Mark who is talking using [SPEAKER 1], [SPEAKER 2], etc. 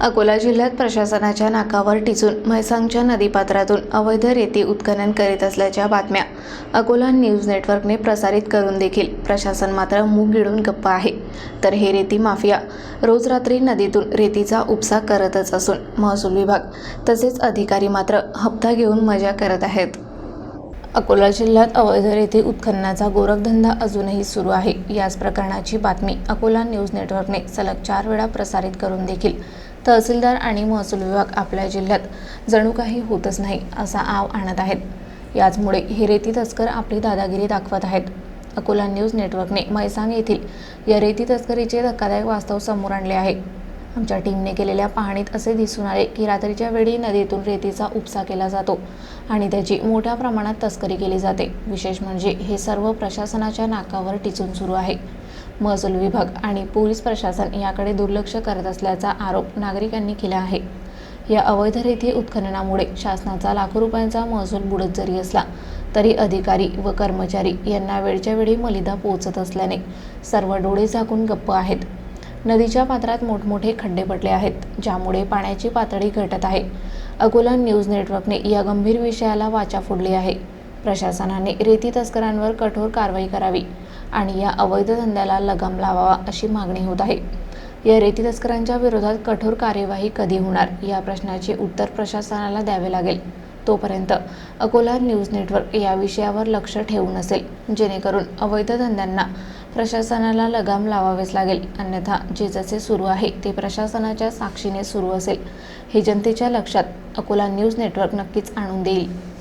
[SPEAKER 1] अकोला जिल्ह्यात प्रशासनाच्या नाकावर टिचून म्हैसांगच्या नदीपात्रातून अवैध रेती उत्खनन करीत असल्याच्या बातम्या अकोला न्यूज नेटवर्कने प्रसारित करून देखील प्रशासन मात्र मूग गिळून गप्प आहे. तर हे रेती माफिया. रोज रात्री नदीतून रेतीचा उपसा करतच असून महसूल विभाग तसेच अधिकारी मात्र हप्ता घेऊन मजा करत आहेत. अकोला जिल्ह्यात अवैध रेती उत्खननाचा गोरखधंदा अजूनही सुरू आहे. याच प्रकरणाची बातमी अकोला न्यूज नेटवर्कने सलग चार वेळा प्रसारित करून देखील तहसीलदार आणि महसूल विभाग आपल्या जिल्ह्यात जणू काही होतच नाही असा आव आणत आहेत. याचमुळे हे रेती तस्कर आपली दादागिरी दाखवत आहेत. अकोला न्यूज नेटवर्कने मैसांग येथील या रेती तस्करीचे धक्कादायक वास्तव समोर आणले आहे. आमच्या टीमने केलेल्या पाहणीत असे दिसून आले की रात्रीच्या वेळी नदीतून रेतीचा उपसा केला जातो आणि त्याची मोठ्या प्रमाणात तस्करी केली जाते. विशेष म्हणजे हे सर्व प्रशासनाच्या नाकावर टिचून सुरू आहे. महसूल विभाग आणि पोलीस प्रशासन याकडे दुर्लक्ष करत असल्याचा आरोप नागरिकांनी केला आहे. या अवैध रेती उत्खननामुळे शासनाचा लाखो रुपयांचा महसूल बुडत जरी असला तरी अधिकारी व कर्मचारी यांना वेळच्या वेळी मलिदा पोहोचत असल्याने सर्व डोळे झाकून गप्प आहेत. नदीच्या पात्रात मोठमोठे खड्डे पडले आहेत ज्यामुळे पाण्याची पातळी घटत आहे. अकोला न्यूज नेटवर्कने या गंभीर विषयाला वाचा फोडली आहे. प्रशासनाने रेती तस्करांवर कठोर कारवाई करावी. आणि या अवैध धंद्याला लगाम लावावा अशी मागणी होत आहे. या रेती तस्करांच्या विरोधात कठोर कार्यवाही कधी होणार? या प्रश्नाचे उत्तर प्रशासनाला द्यावे लागेल. तोपर्यंत अकोला न्यूज नेटवर्क या विषयावर लक्ष ठेवून असेल जेणेकरून अवैध धंद्यांना प्रशासनाला लगाम लावावेच लागेल. अन्यथा जे जसे सुरू आहे ते प्रशासनाच्या साक्षीने सुरू असेल. हे जनतेच्या लक्षात अकोला न्यूज नेटवर्क नक्कीच आणून देईल.